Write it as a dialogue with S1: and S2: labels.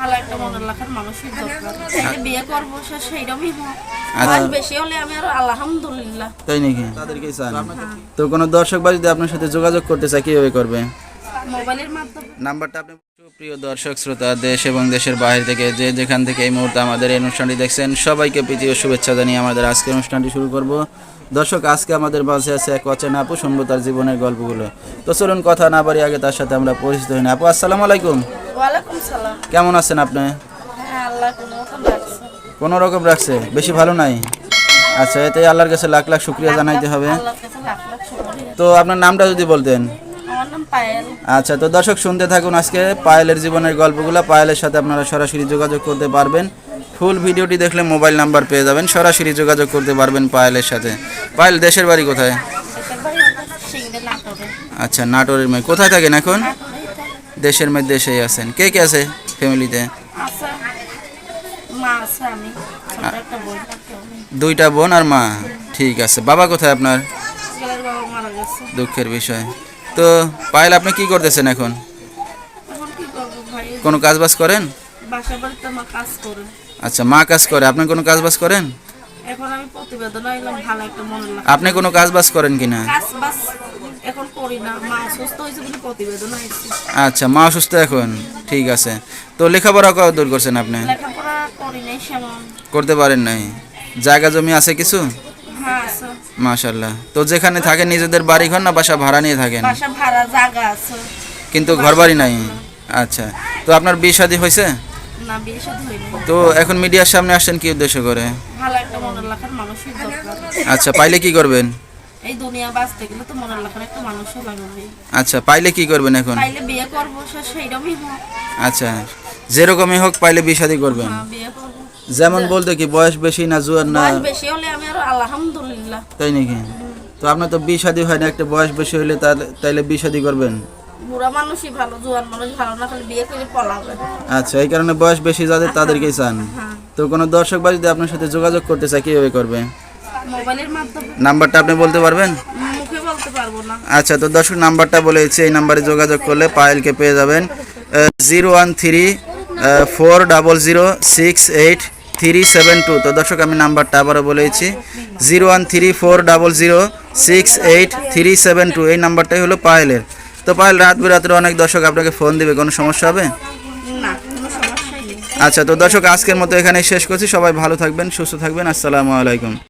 S1: ভালো একটা মনের লাখার মানুষের দরকার তাইলে বিয়ে করব সে সেইরকমই হোক।
S2: আচ্ছা।
S1: বেশি হলে আমি আর আলহামদুলিল্লাহ।
S2: তাই নাকি? তাদেরকেই চান তো কোনো দর্শক বা যদি আপনার সাথে যোগাযোগ করতে চায় কীভাবে করবে?
S1: মোবাইলের মাধ্যমে।
S2: নাম্বারটা আপনি প্রিয় দর্শক শ্রোতা দেশ এবং দেশের বাইরে থেকে যে যেখান থেকে এই মুহূর্তে আমাদের এই অনুষ্ঠানটি দেখছেন সবাইকে প্রীতি ও শুভেচ্ছা জানিয়ে আমাদের আজকের অনুষ্ঠানটি শুরু করব। দর্শক আজকে আমাদের মাঝে আছে এক অচেনা আপু শুনব তার জীবনের গল্পগুলো। তো চলুন কথা না বাড়ি আগে তার সাথে আমরা পরিচিত হই না। আপু আসসালামু আলাইকুম।
S1: ওয়ালাইকুম সালাম।
S2: কেমন আছেন আপনি?
S1: হ্যাঁ কোনো
S2: রকম রাখছে? বেশি ভালো নাই? আচ্ছা এতে আল্লাহর কাছে লাখ লাখ শুক্রিয়া জানাইতে হবে। তো আপনার নামটা যদি বলতেন। আচ্ছা তো দর্শক শুনতে থাকুন আজকে পায়েলের জীবনের গল্পগুলো। পায়েলের সাথে আপনারা সরাসরি যোগাযোগ করতে পারবেন। ফুল ভিডিওটি দেখলে মোবাইল নাম্বার পেয়ে যাবেন। সরাসরি যোগাযোগ করতে পারবেন পায়েলের সাথে। পায়েল দেশের বাড়ি কোথায়? আচ্ছা নাটোরের মেয়ে। কোথায় থাকেন এখন? দেশের মেয়ে দেশেই আছেন। কে কে আছে ফ্যামিলিতে দুইটা বোন আর মা? ঠিক আছে। বাবা কোথায় আপনার? দুঃখের বিষয়। তো পায়েল আপনি কি করতেছেন এখন? কোনো করেন?
S1: কাজ করে।
S2: আচ্ছা মা কাজ করে। আপনি কোনো কাজবাজ করেন?
S1: এখন আমি প্রতিবেদন এলাম ভালো একটা লাখ
S2: আপনি কোনো কাজবাজ করেন কিনা?
S1: কাজ বাস এখন করি না মা অসুস্থ হয়েছে বলে প্রতিবেদন আইছি।
S2: আচ্ছা মা অসুস্থ এখন? ঠিক আছে। তো লেখাপড়া কত দূর করছেন আপনি?
S1: লেখাপড়া করি নাই সেমন।
S2: করতে পারেন নাই? জায়গা জমি আছে কিছু?
S1: হ্যাঁ আছে।
S2: তো যেখানে থাকেন নিজেদের বাড়ি ঘর না বাসা ভাড়া নিয়ে থাকেন?
S1: বাসা ভাড়া জায়গা আছে।
S2: কিন্তু ঘর বাড়ি নাই? আচ্ছা। তো আপনার বিয়ে শাদী হয়েছে?
S1: না বিয়ে সাথে হয়নি।
S2: তো এখন মিডিয়ার সামনে আসছেন কি উদ্দেশ্য করে?
S1: ভালো একটা মনের লাখার মানুষের দরকার।
S2: আচ্ছা পাইলে কি করবেন?
S1: এই দুনিয়া বাঁচতে গেলে তো মনের লাখার একটা মানুষও লাগবে।
S2: আচ্ছা পাইলে কি করবেন এখন?
S1: পাইলে বিয়ে করব সেইরকমই হোক।
S2: আচ্ছা যেরকমই হোক পাইলে বিয়ে শাদী করবেন।
S1: হ্যাঁ
S2: যেমন বলতে কি বয়স বেশি না জুয়ার না?
S1: বয়স বেশি হলে আমি আর আলহামদুলিল্লাহ।
S2: তাই নাকি? তো আপনার তো বিয়ে শাদী হয় না একটা বয়স বেশি হলে তাহলে তাইলে বিয়ে শাদী করবেন?
S1: বুড়া মানুষই ভালো জোয়ান মানুষ ভালো না খালি বিয়ে করে পলাবে
S2: আচ্ছা এই কারণে বয়স বেশি যাদের তাদেরকেই চান।
S1: হ্যাঁ।
S2: তো কোনো দর্শক বা যদি আপনার সাথে যোগাযোগ করতে চায় কীভাবে করবে?
S1: মোবাইলের মাধ্যমে।
S2: নাম্বারটা আপনি বলতে পারবেন?
S1: মুখে বলতে পারব না।
S2: আচ্ছা তো দর্শক নাম্বারটা বলেছি এই নাম্বারে যোগাযোগ করলে পায়েলকে পেয়ে যাবেন। Zero one three four double zero six eight three seven two. তো দর্শক আমি নাম্বারটা আবারও বলেছি zero one three four double zero six eight three seven two. এই নাম্বারটাই হলো পায়েলের। তো পায়েল রাত বেরাত্রে অনেক দর্শক আপনাকে ফোন দিবে কোনো সমস্যা হবে? আচ্ছা তো দর্শক আজকের মতো এখানে শেষ করছি। সবাই ভালো থাকবেন সুস্থ থাকবেন। আসসালামু আলাইকুম।